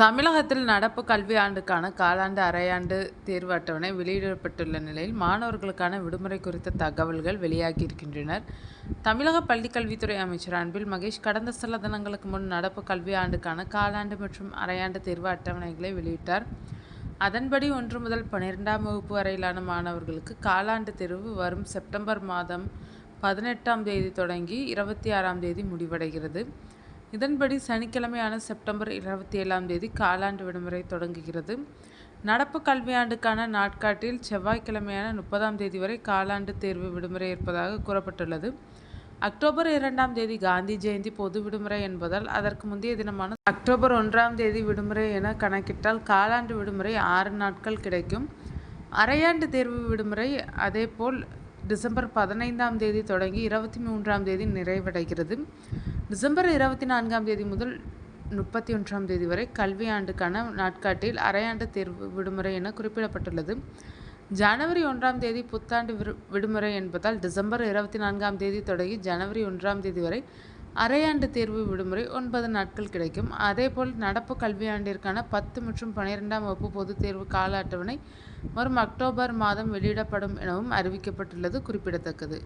தமிழகத்தில் நடப்பு கல்வியாண்டுக்கான காலாண்டு அரையாண்டு தேர்வு அட்டவணை வெளியிடப்பட்டுள்ள நிலையில் மாணவர்களுக்கான விடுமுறை குறித்த தகவல்கள் வெளியாகியிருக்கின்றனர். தமிழக பள்ளிக்கல்வித்துறை அமைச்சர் அன்பில் மகேஷ் கடந்த சில தினங்களுக்கு முன் நடப்பு கல்வியாண்டுக்கான காலாண்டு மற்றும் அரையாண்டு தேர்வு அட்டவணைகளை வெளியிட்டார். அதன்படி ஒன்று முதல் பன்னிரெண்டாம் வகுப்பு வரையிலான மாணவர்களுக்கு காலாண்டு தேர்வு வரும் செப்டம்பர் மாதம் பதினெட்டாம் தேதி தொடங்கி இருபத்தி ஆறாம் தேதி முடிவடைகிறது. இதன்படி சனிக்கிழமையான செப்டம்பர் இருபத்தி ஏழாம் தேதி காலாண்டு விடுமுறை தொடங்குகிறது. நடப்பு கல்வியாண்டுக்கான நாட்காட்டில் செவ்வாய்க்கிழமையான முப்பதாம் தேதி வரை காலாண்டு தேர்வு விடுமுறை இருப்பதாக கூறப்பட்டுள்ளது. அக்டோபர் இரண்டாம் தேதி காந்தி ஜெயந்தி பொது விடுமுறை என்பதால் அதற்கு முந்தைய தினமான அக்டோபர் ஒன்றாம் தேதி விடுமுறை என கணக்கிட்டால் காலாண்டு விடுமுறை ஆறு நாட்கள் கிடைக்கும். அரையாண்டு தேர்வு விடுமுறை அதேபோல் டிசம்பர் பதினைந்தாம் தேதி தொடங்கி இருபத்தி மூன்றாம் தேதி நிறைவடைகிறது. டிசம்பர் இருபத்தி நான்காம் தேதி முதல் முப்பத்தி ஒன்றாம் தேதி வரை கல்வி ஆண்டுக்கான நாட்காட்டில் அரையாண்டு தேர்வு விடுமுறை என குறிப்பிடப்பட்டுள்ளது. ஜனவரி ஒன்றாம் தேதி புத்தாண்டு விடுமுறை என்பதால் டிசம்பர் இருபத்தி நான்காம் தேதி தொடங்கி ஜனவரி ஒன்றாம் தேதி வரை அரையாண்டு தேர்வு விடுமுறை ஒன்பது நாட்கள் கிடைக்கும். அதேபோல் நடப்பு கல்வியாண்டிற்கான பத்து மற்றும் பனிரெண்டாம் வகுப்பு பொதுத் தேர்வு கால அட்டவணை வரும் அக்டோபர் மாதம் வெளியிடப்படும் எனவும் அறிவிக்கப்பட்டுள்ளது குறிப்பிடத்தக்கது.